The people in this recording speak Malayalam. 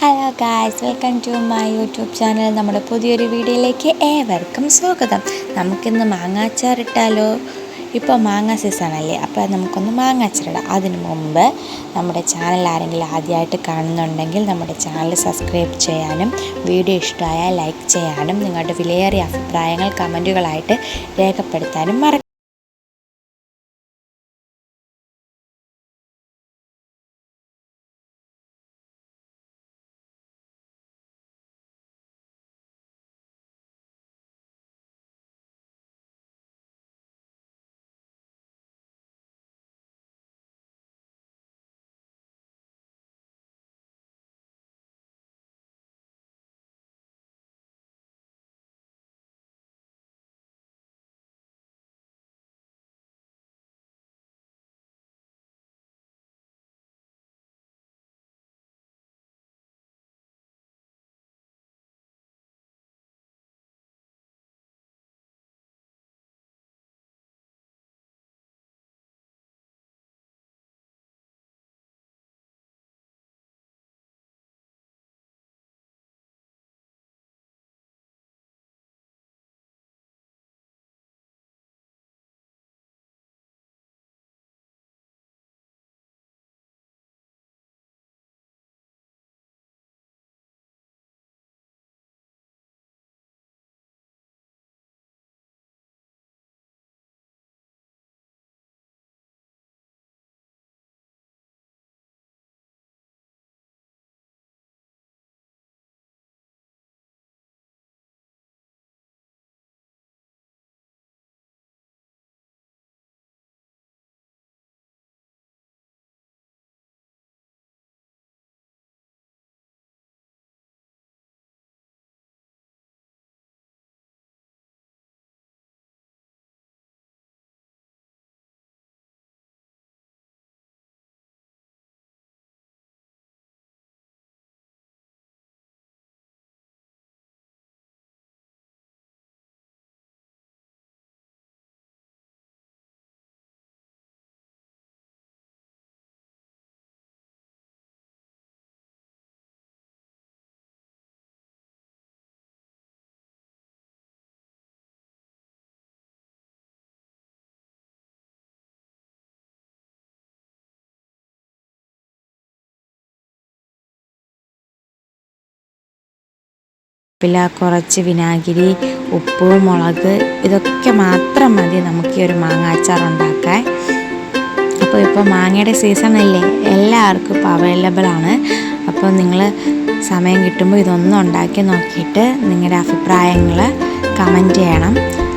Hello guys welcome to my YouTube channel നമ്മുടെ പുതിയൊരു വീഡിയോയിലേക്ക് ഏവർക്കും സ്വാഗതം. നമുക്കിന്ന് മാങ്ങാച്ചാർ മാങ്ങാച്ചാറിട്ടാലോ ഇപ്പോൾ മാങ്ങ സീസണല്ലേ അപ്പോൾ നമുക്കൊന്ന് മാങ്ങാച്ചാറിടാം അതിനു മുമ്പ് നമ്മുടെ ചാനൽ ആരെങ്കിലും ആദ്യമായിട്ട് കാണുന്നുണ്ടെങ്കിൽ നമ്മുടെ ചാനൽ സബ്സ്ക്രൈബ് ചെയ്യാനും വീഡിയോ ഇഷ്ടമായാൽ ലൈക്ക് ചെയ്യാനും നിങ്ങളുടെ വിലയേറിയ അഭിപ്രായങ്ങൾ കമന്റുകളായിട്ട് രേഖപ്പെടുത്താനും മറക്കും ഉപ്പില കുറച്ച് വിനാഗിരി ഉപ്പ് മുളക് ഇതൊക്കെ മാത്രം മതി നമുക്ക് ഈ ഒരു മാങ്ങാച്ചാർ ഉണ്ടാക്കാൻ. അപ്പോൾ ഇപ്പോൾ മാങ്ങയുടെ സീസൺ അല്ലേ? എല്ലാവർക്കും ഇപ്പോൾ അവൈലബിൾ ആണ്. അപ്പോൾ നിങ്ങൾ സമയം കിട്ടുമ്പോൾ ഇതൊന്നും ഉണ്ടാക്കി നോക്കിയിട്ട് നിങ്ങളുടെ അഭിപ്രായങ്ങൾ കമന്റ് ചെയ്യണം.